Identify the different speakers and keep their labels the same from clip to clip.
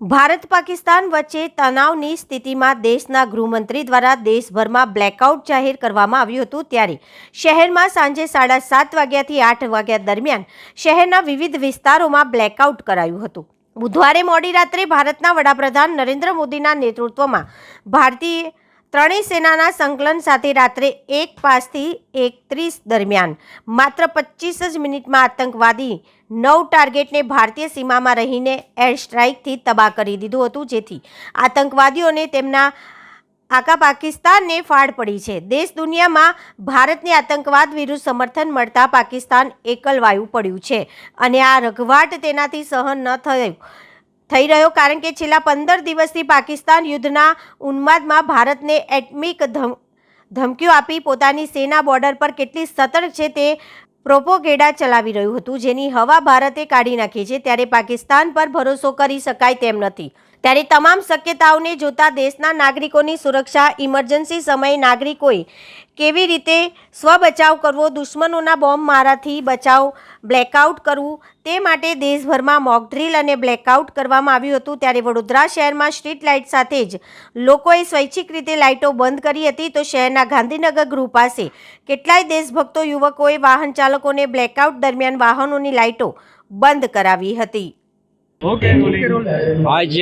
Speaker 1: ભારત પાકિસ્તાન વચ્ચે તણાવની સ્થિતિમાં દેશના ગૃહમંત્રી દ્વારા દેશભરમાં બ્લેકઆઉટ જાહેર કરવામાં આવ્યું હતું ત્યારે શહેરમાં સાંજે સાડા સાત વાગ્યાથી આઠ વાગ્યા દરમિયાન શહેરના વિવિધ વિસ્તારોમાં બ્લેકઆઉટ કરાયું હતું. બુધવારે મોડી રાત્રે ભારતના વડાપ્રધાન નરેન્દ્ર મોદીના નેતૃત્વમાં ભારતીય ત્રણેય સેનાના સંકલન સાથે રાત્રે એક પાંચથી એકત્રીસ દરમિયાન, માત્ર પચીસ જ મિનિટમાં આતંકવાદી નવ ટાર્ગેટને ભારતીય સીમામાં રહીને એર સ્ટ્રાઇકથી તબાહ કરી દીધું હતું, જેથી આતંકવાદીઓને તેમના આકા પાકિસ્તાનને ફાળ પડી છે. દેશ દુનિયામાં ભારતને આતંકવાદ વિરુદ્ધ સમર્થન મળતા પાકિસ્તાન એકલવાયું પડ્યું છે અને આ રઘવાટ તેનાથી સહન ન થયું. થઈ રહ્યો કારણ કે છેલ્લા પંદર દિવસથી પાકિસ્તાન યુદ્ધના ઉન્માદમાં ભારતને એટમિક ધમ, ધમકીઓ આપી પોતાની સેના બોર્ડર પર કેટલી સતર્ક છે તે પ્રોપોગેડા ચલાવી રહ્યું હતું. જેની હવા ભારતે કાઢી નાખી છે. ત્યારે પાકિસ્તાન પર ભરોસો કરી શકાય તેમ નથી. ત્યારે તમામ શક્યતાઓને જોતા દેશના નાગરિકોની સુરક્ષા, ઇમરજન્સી સમયે નાગરિકોએ કેવી રીતે સ્વબચાવ કરવો, દુશ્મનોના બોમ્બ મારાથી બચાવ, બ્લેકઆઉટ કરવું, તે માટે દેશભરમાં મોકડ્રીલ અને બ્લેકઆઉટ કરવામાં આવ્યું હતું. ત્યારે વડોદરા શહેરમાં સ્ટ્રીટ લાઇટ સાથે જ લોકોએ સ્વૈચ્છિક રીતે લાઇટો બંધ કરી હતી. તો શહેરના ગાંધીનગર ગૃહ પાસે કેટલાય દેશભક્તો, યુવકોએ વાહન ચાલકોને બ્લેકઆઉટ દરમિયાન વાહનોની લાઇટો બંધ કરાવી હતી.
Speaker 2: આજ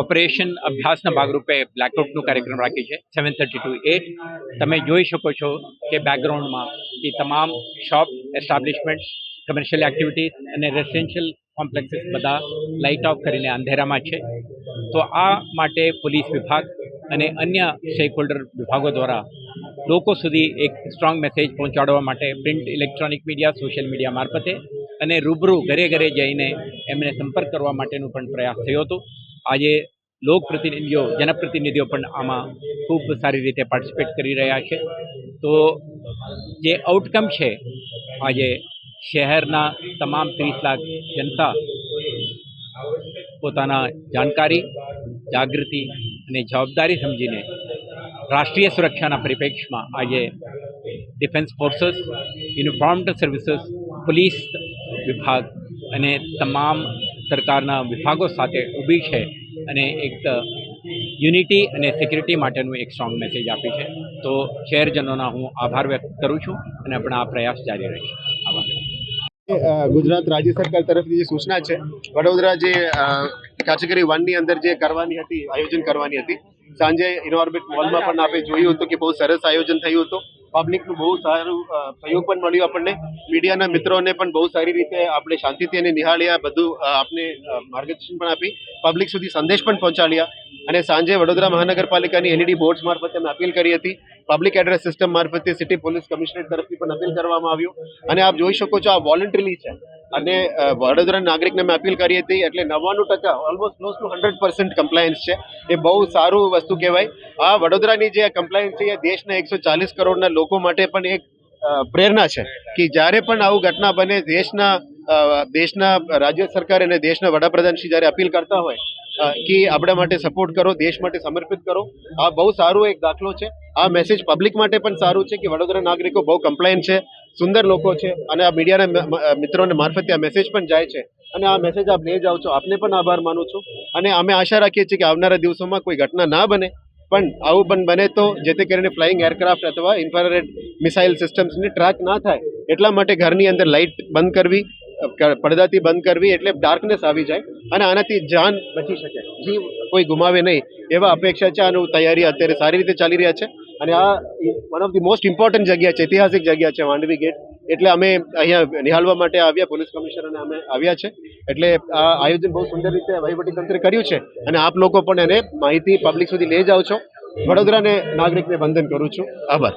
Speaker 2: ઓપરેશન અભ્યાસના ભાગરૂપે બ્લેકઆઉટનો કાર્યક્રમ રાખ્યું છે સેવન થર્ટી ટુ એટ તમે જોઈ શકો છો કે બેકગ્રાઉન્ડમાં એ તમામ શોપ એસ્ટાબ્લિશમેન્ટ કમર્શિયલ એક્ટિવિટીઝ અને રેસિડેન્શિયલ કોમ્પ્લેક્સીસ બધા લાઇટ ઓફ કરીને અંધેરામાં છે. તો આ માટે પોલીસ વિભાગ અને અન્ય સ્ટેક હોલ્ડર વિભાગો દ્વારા લોકો સુધી એક સ્ટ્રોંગ મેસેજ પહોંચાડવા માટે print electronic media social media મારફતે અને રૂબરૂ ઘરે ઘરે જઈને એમને સંપર્ક કરવા માટેનો પણ પ્રયાસ થયો હતો. આજે લોકપ્રતિનિધિઓ, જનપ્રતિનિધિઓ પણ આમાં ખૂબ સારી રીતે પાર્ટિસિપેટ કરી રહ્યા છે. તો જે આઉટકમ છે, આજે શહેરના તમામ ત્રીસ લાખ જનતા પોતાના જાણકારી, જાગૃતિ અને જવાબદારી સમજીને રાષ્ટ્રીય સુરક્ષાના પરિપ્રેક્ષમાં આજે defence forces uniformed services police વિભાગ અને તમામ સરકારના વિભાગો સાથે ઊભી છે અને એક યુનિટી અને સિક્યુરિટી માટેનું એક સ્ટ્રોંગ મેસેજ આપી છે. તો શહેરજનોના હું આભાર વ્યક્ત કરું છું અને આપણા આ પ્રયાસ જારી રહીશું આભાર.
Speaker 3: ગુજરાત રાજ્ય સરકાર તરફથી જે સૂચના છે, વડોદરા જે કેટેગરી વનની અંદર જે કરવાની હતી, આયોજન કરવાની હતી, સાંજે ઇનઓર્બિટ મોલમાં પણ આપણે જોયું હતું કે બહુ સરસ આયોજન થયું હતું. પબ્લિકનું બહુ સારું સહયોગ પણ મળ્યું આપણને. મીડિયાના મિત્રોને પણ બહુ સારી રીતે આપણે શાંતિથી એને નિહાળ્યા બધું આપને માર્ગદર્શન પણ આપી પબ્લિક સુધી સંદેશ પણ પહોંચાડ્યા. અને સાંજે વડોદરા મહાનગરપાલિકાની એલઈડી બોર્ડ્સ મારફતે અમે અપીલ કરી હતી. પબ્લિક એડ્રેસ સિસ્ટમ મારફતે સિટી પોલીસ કમિશનરેટ તરફથી પણ અપીલ કરવામાં આવ્યું. અને આપ જોઈ શકો છો આ વોલન્ટરીલી છે. અને વડોદરા નાગરિકને મેં અપીલ કરી હતી એટલે નવ્વાણું ટકા almost close to hundred percent compliance છે. એ બહુ સારું વસ્તુ કહેવાય. આ વડોદરાની જે કમ્પ્લાયન્સ છે, એ દેશના એકસો ચાલીસ કરોડના લોકો માટે પણ એક પ્રેરણા છે કે જ્યારે પણ આવું ઘટના બને, દેશના દેશના રાજ્ય સરકાર અને દેશના વડાપ્રધાન શ્રી જ્યારે અપીલ કરતા હોય કે આપણા માટે સપોર્ટ કરો, દેશ માટે સમર્પિત કરો, આ બહુ સારું એક દાખલો છે. આ મેસેજ પબ્લિક માટે પણ સારું છે કે વડોદરા નાગરિકો બહુ કમ્પ્લાયન્ટ છે, સુંદર લોકો છે અને આ મીડિયાના મિત્રોને મારફતે આ મેસેજ પણ જાય છે. અને આ મેસેજ આપ લઈ જાઓ છો. આપને પણ આભાર માનું છું. અને અમે આશા રાખીએ છીએ કે આવનારા દિવસોમાં કોઈ ઘટના ના બને. પણ આવું પણ બને તો જેથી કરીને ફ્લાઇંગ એરક્રાફ્ટ અથવા ઇન્ફ્રારેડ મિસાઇલ સિસ્ટમ્સને ટ્રેક ના થાય, એટલા માટે ઘરની અંદર લાઇટ બંધ કરવી પડદાથી બંધ કરવી એટલે ડાર્કનેસ આવી જાય અને આનાથી જાન બચી શકે. જીવ કોઈ ગુમાવે નહીં એવા અપેક્ષા છે અને તૈયારી અત્યારે સારી રીતે ચાલી રહ્યા છે. અને આ one of the most important જગ્યા છે, ઐતિહાસિક જગ્યા છે માંડવી ગેટ એટલે અમે અહીંયા નિહાળવા માટે આવ્યા, પોલીસ કમિશનર અને અમે આવ્યા છે. એટલે આ આયોજન બહુ સુંદર રીતે વહીવટી તંત્રે કર્યું છે અને આપ લોકો પણ એને માહિતી પબ્લિક સુધી લઈ જાઓ છો. વડોદરાને નાગરિકને વંદન કરું છું. આભાર.